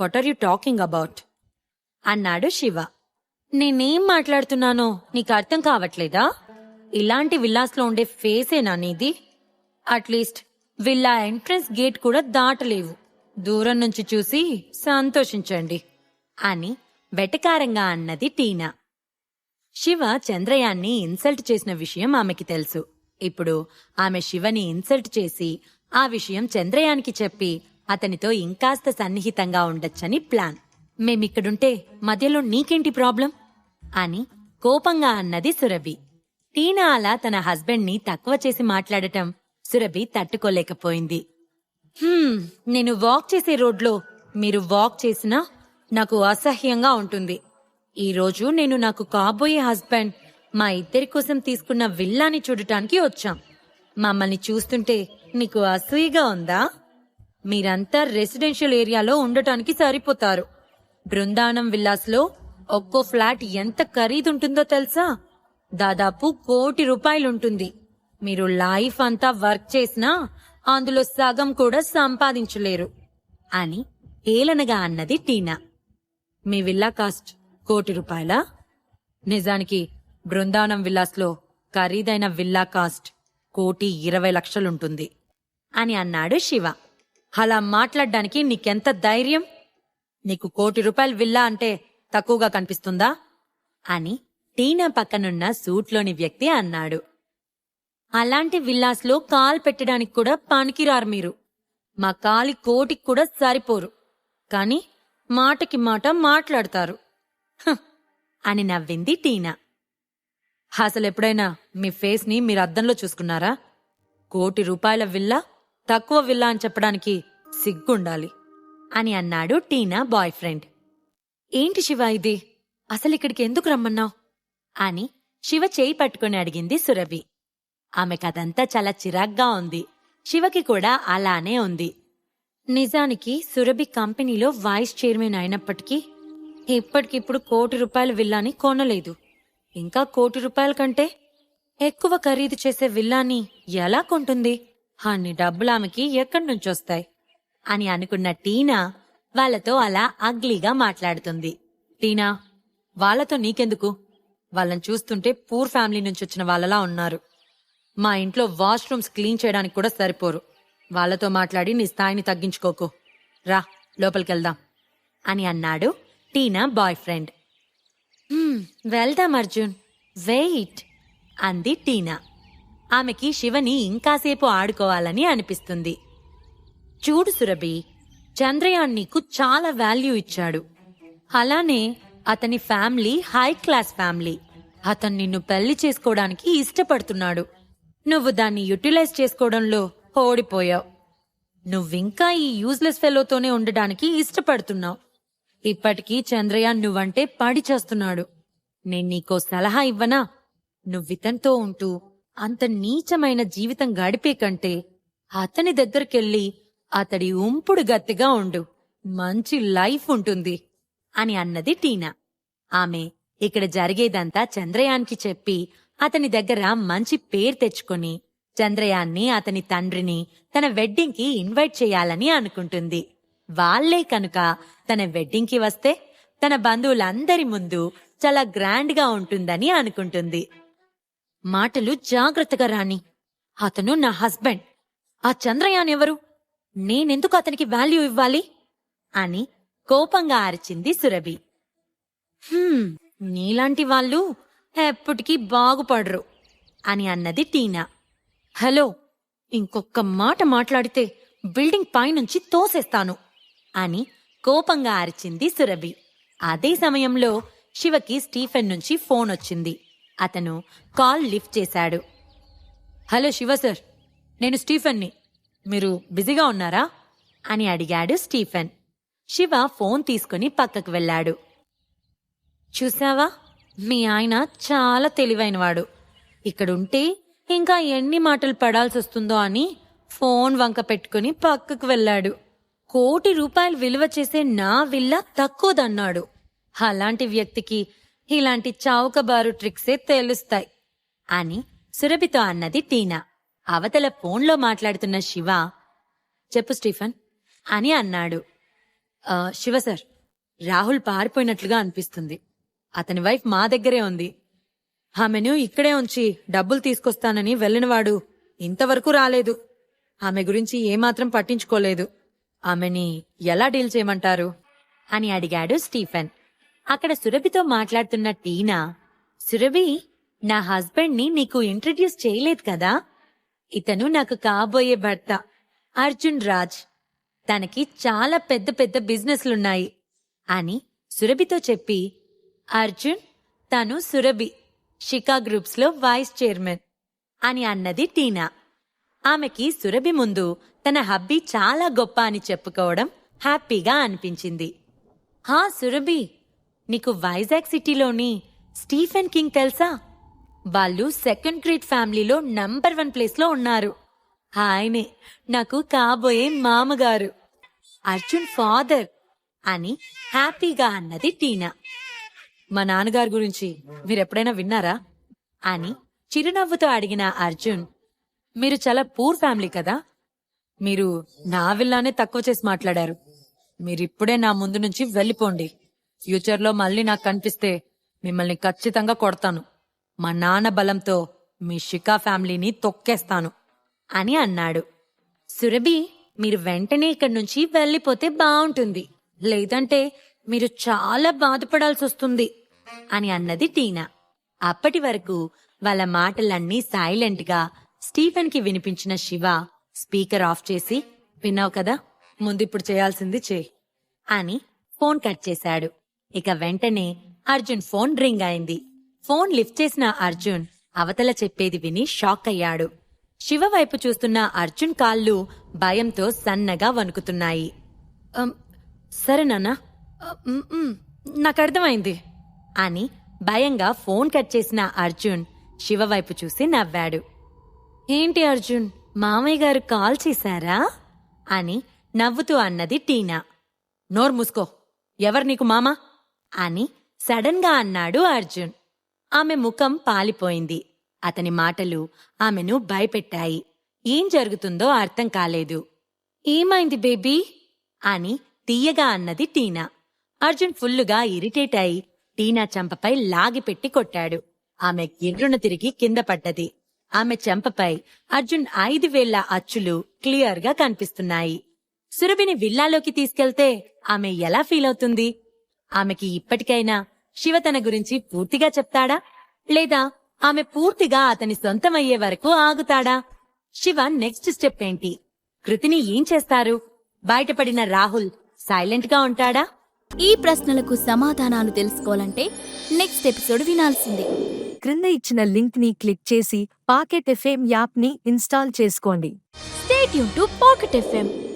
What are you talking about? అన్నాడు శివ. నేనేం మాట్లాడుతున్నానో నీకు అర్థం కావట్లేదా? ఇలాంటి విల్లాస్లో ఉండే ఫేసేనా నీది? అట్లీస్ట్ విల్లా ఎంట్రన్స్ గేట్ కూడా దాటలేవు. దూరం నుంచి చూసి సంతోషించండి అని వెటకారంగా అన్నది టీనా. శివ చంద్రయాన్ని ఇన్సల్ట్ చేసిన విషయం ఆమెకి తెలుసు. ఇప్పుడు ఆమె శివని ఇన్సల్ట్ చేసి ఆ విషయం చంద్రయానికి చెప్పి అతనితో ఇంకాస్త సన్నిహితంగా ఉండొచ్చని ప్లాన్. మేమిక్కడుంటే మధ్యలో నీకేంటి ప్రాబ్లం? అని కోపంగా అన్నది సురభి. టీనా అలా తన హస్బెండ్ని తక్కువ చేసి మాట్లాడటం సురభి తట్టుకోలేకపోయింది. నేను వాక్ చేసే రోడ్లో మీరు వాక్ చేసినా నాకు అసహ్యంగా ఉంటుంది. ఈరోజు నేను నాకు కాబోయే హస్బెండ్ మా ఇద్దరి కోసం తీసుకున్న విల్లాని చూడటానికి వచ్చాం. మమ్మల్ని చూస్తుంటే నీకు అసూయగా ఉందా? మీరంతా రెసిడెన్షియల్ ఏరియాలో ఉండటానికి సరిపోతారు. బృందావనం విల్లాస్లో ఒక్కో ఫ్లాట్ ఎంత ఖరీదుంటుందో తెలుసా? దాదాపు కోటి రూపాయలుంటుంది. మీరు లైఫ్ అంతా వర్క్ చేసినా అందులో సగం కూడా సంపాదించలేరు. అని ఏలనగా అన్నది టీనా. మీ విల్లా కాస్ట్ కోటి రూపాయలా? నిజానికి బృందావనం విల్లాస్లో ఖరీదైన విల్లా కాస్ట్ కోటి ఇరవై లక్షలుంటుంది. అని అన్నాడు శివ. అలా మాట్లాడడానికి నీకెంత ధైర్యం? నీకు కోటి రూపాయల విల్లా అంటే తక్కువగా కనిపిస్తుందా? అని టీనా పక్కనున్న సూట్లోని వ్యక్తి అన్నాడు. అలాంటి విల్లాస్లో కాల్ పెట్టడానికి కూడా పనికిరారు మీరు. మా కాలి కోటికి కూడా సరిపోరు. కాని మాటకి మాట మాట్లాడతారు. అని నవ్వింది టీనా. అసలు ఎప్పుడైనా మీ ఫేస్ని మీరు అద్దంలో చూసుకున్నారా? కోటి రూపాయల విల్లా? తక్కువ విల్లా అని చెప్పడానికి సిగ్గుండాలి అని అన్నాడు టీనా బాయ్ ఫ్రెండ్ ఏంటి శివ ఇది? అసలు ఇక్కడికి ఎందుకు రమ్మన్నావు? అని శివ చేయి పట్టుకుని అడిగింది సురభి. ఆమెకదంతా చాలా చిరాగ్గా ఉంది. శివకి కూడా అలానే ఉంది. నిజానికి సురభి కంపెనీలో వైస్ చైర్మన్ అయినప్పటికీ ఇప్పటికిప్పుడు కోటి రూపాయల విల్లాని కొనలేదు. ఇంకా కోటి రూపాయల కంటే ఎక్కువ ఖరీదు చేసే విల్లాని ఎలా కొంటుంది? అన్ని డబ్బులు ఆమెకి ఎక్కడి నుంచి వస్తాయి అని అనుకున్న టీనా వాళ్ళతో అలా అగ్లీగా మాట్లాడుతుంది. టీనా వాళ్ళతో నీకెందుకు? వాళ్ళని చూస్తుంటే పూర్ ఫ్యామిలీ నుంచి వచ్చిన వాళ్ళలా ఉన్నారు. మా ఇంట్లో వాష్రూమ్స్ క్లీన్ చేయడానికి కూడా సరిపోరు. వాళ్ళతో మాట్లాడి నీ స్థాయిని తగ్గించుకోకు. రా లోపలికెళ్దాం. అని అన్నాడు టీనా బాయ్ ఫ్రెండ్ వెళ్దాం అర్జున్. వెయిట్ అంది టీనా. ఆమెకి శివని ఇంకాసేపు ఆడుకోవాలని అనిపిస్తుంది. చూడు సురభి చంద్రయాన్ నీకు చాలా వాల్యూ ఇచ్చాడు. అలానే అతని ఫ్యామిలీ హై క్లాస్ ఫ్యామిలీ. అతను నిన్ను పెళ్ళి చేసుకోవడానికి ఇష్టపడుతున్నాడు. నువ్వు దాన్ని యూటిలైజ్ చేసుకోవడంలో ఓడిపోయావు. నువ్వింకా ఈ యూజ్లెస్ ఫెలోతోనే ఉండడానికి ఇష్టపడుతున్నావు. ఇప్పటికీ చంద్రయాన్ నువ్వంటే పడి చేస్తున్నాడు. నేను నీకో సలహా ఇవ్వనా? నువ్వితనితో ఉంటూ అంత నీచమైన జీవితం గడిపే కంటే అతని దగ్గరికెళ్ళి అతడి ఉంపుడు గత్తిగా ఉండు. మంచి లైఫ్ ఉంటుంది అని అన్నది టీనా. ఆమె ఇక్కడ జరిగేదంతా చంద్రయాన్కి చెప్పి అతని దగ్గర మంచి పేరు తెచ్చుకొని చంద్రయాన్ని అతని తండ్రిని తన వెడ్డింగ్కి ఇన్వైట్ చేయాలని అనుకుంటుంది. వాళ్ళే కనుక తన వెడ్డింగ్కి వస్తే తన బంధువులందరి ముందు చాలా గ్రాండ్గా ఉంటుందని అనుకుంటుంది. మాటలు జాగ్రత్తగా రాని. అతను నా హస్బెండ్. ఆ చంద్రయాన్ ఎవరు? నేనెందుకు అతనికి వాల్యూ ఇవ్వాలి? అని కోపంగా అరిచింది సురభి. నీలాంటి వాళ్ళు ఎప్పటికీ బాగుపడరు అని అన్నది టీనా. హలో ఇంకొక్క మాట మాట్లాడితే బిల్డింగ్ పైనుంచి తోసేస్తాను అని కోపంగా అరిచింది సురభి. అదే సమయంలో శివకి స్టీఫెన్ నుంచి ఫోన్ వచ్చింది. అతను కాల్ లిఫ్ట్ చేశాడు. హలో శివ సార్ నేను స్టీఫెన్ని. మీరు బిజీగా ఉన్నారా? అని అడిగాడు స్టీఫెన్. శివ ఫోన్ తీసుకుని పక్కకు వెళ్ళాడు. చూసావా? మీ ఆయన చాలా తెలివైనవాడు. ఇక్కడుంటే ఇంకా ఎన్ని మాటలు పడాల్సి వస్తుందో అని ఫోన్ వంక పెట్టుకుని పక్కకు వెళ్ళాడు. కోటి రూపాయలు విలువ చేసే నా విల్ల తక్కువదన్నాడు. అలాంటి వ్యక్తికి ఇలాంటి చౌకబారు ట్రిక్సే తెలుస్తాయి. అని సురభితో అన్నది టీనా. అవతల ఫోన్లో మాట్లాడుతున్న శివ చెప్పు స్టీఫన్ అని అన్నాడు. శివ సార్ రాహుల్ పారిపోయినట్లుగా అనిపిస్తుంది. అతని వైఫ్ మా దగ్గరే ఉంది. ఆమెను ఇక్కడే ఉంచి డబ్బులు తీసుకొస్తానని వెళ్ళినవాడు ఇంతవరకు రాలేదు. ఆమె గురించి ఏమాత్రం పట్టించుకోలేదు. ఆమెని ఎలా డీల్ చేయమంటారు? అని అడిగాడు స్టీఫెన్. అక్కడ సురభితో మాట్లాడుతున్న టీనా సురభి నా హస్బెండ్ని నీకు ఇంట్రడ్యూస్ చేయలేదు కదా? ఇతను నాకు కాబోయే భర్త అర్జున్ రాజ్. తనకి చాలా పెద్ద పెద్ద బిజినెస్లున్నాయి అని సురభితో చెప్పి అర్జున్ తను సురభి షికా గ్రూప్స్లో వైస్ చైర్మన్ అని అన్నది టీనా. ఆమెకి సురభి ముందు తన హబ్బీ చాలా గొప్ప అని చెప్పుకోవడం హ్యాపీగా అనిపించింది. హా సురభి నీకు వైజాగ్ సిటీలోని స్టీఫెన్ కింగ్ తెలుసా? వాళ్ళు సెకండ్ గ్రేడ్ ఫ్యామిలీలో నంబర్ వన్ ప్లేస్లో ఉన్నారు. ఆయనే నాకు కాబోయే మామగారు. అర్జున్ ఫాదర్ అని హ్యాపీగా అన్నది టీనా. మా నాన్నగారి గురించి మీరెప్పుడైనా విన్నారా? అని చిరునవ్వుతో అడిగిన అర్జున్. మీరు చాలా పూర్ ఫ్యామిలీ కదా? మీరు నా విల్లానే తక్కువ చేసి మాట్లాడారు. మీరిప్పుడే నా ముందు నుంచి వెళ్ళిపోండి. ఫ్యూచర్లో మళ్ళీ నాకు కనిపిస్తే మిమ్మల్ని ఖచ్చితంగా కొడతాను. మా నాన్న బలంతో మీ షికా ఫ్యామిలీని తొక్కేస్తాను అని అన్నాడు. సురభి మీరు వెంటనే ఇక్కడి నుంచి వెళ్ళిపోతే బాగుంటుంది లేదంటే మీరు చాలా బాధపడాల్సి వస్తుంది అని అన్నది టీనా. అప్పటి వరకు వాళ్ళ మాటలన్నీ సైలెంట్గా స్టీఫెన్కి స్టీఫెన్కి వినిపించిన శివ స్పీకర్ ఆఫ్ చేసి విన్నావు కదా ముందు ఇప్పుడు చేయాల్సింది చేయి అని ఫోన్ కట్ చేశాడు. ఇక వెంటనే అర్జున్ ఫోన్ రింగ్ అయింది. ఫోన్ లిఫ్ట్ చేసిన అర్జున్ అవతల చెప్పేది విని షాక్ అయ్యాడు. శివ వైపు చూస్తున్న అర్జున్ కాళ్ళు భయంతో సన్నగా వణుకుతున్నాయి. సరే నాన్న. నాకు అర్థమైంది అని భయంగా ఫోన్ కట్ చేసిన అర్జున్ శివ వైపు చూసి నవ్వాడు. ఏంటి అర్జున్ మామయ్య గారు కాల్ చేశారా? అని నవ్వుతూ అన్నది టీనా. నోరు మూసుకో. ఎవరు నీకు మామా? అని సడన్గా అన్నాడు అర్జున్. ఆమె ముఖం పాలిపోయింది. అతని మాటలు ఆమెను భయపెట్టాయి. ఏం జరుగుతుందో అర్థం కాలేదు. ఏమైంది బేబీ? అని తీయగా అన్నది టీనా. అర్జున్ ఫుల్లుగా ఇరిటేట్ అయి టీనా చెంపపై లాగిపెట్టి కొట్టాడు. ఆమె గిర్రున తిరిగి కింద పడ్డది. ఆమె చెంపపై అర్జున్ ఐదు వేళ్ళ అచ్చులు క్లియర్గా కనిపిస్తున్నాయి. సురభిని విల్లాలోకి తీసుకెళ్తే ఆమె ఎలా ఫీల్ అవుతుంది? ఆమెకి ఇప్పటికైనా శివ తన గురించి పూర్తిగా చెప్తాడా? లేదా ఆమె పూర్తిగా అతని సొంతమయ్యే వరకు ఆగుతాడా? శివ నెక్స్ట్ స్టెప్ ఏంటి? కృతిని ఏం చేస్తారు? బయటపడిన రాహుల్ సైలెంట్గా ఉంటాడా? ఈ ప్రశ్నలకు సమాధానాలు తెలుసుకోవాలంటే నెక్స్ట్ ఎపిసోడ్ వినాల్సిందే. క్రింద ఇచ్చిన లింక్ని క్లిక్ చేసి పాకెట్ ఎఫ్ఎం యాప్ని ఇన్స్టాల్ చేసుకోండి. స్టేట్ యూన్ టు పాకెట్ ఎఫ్ఎం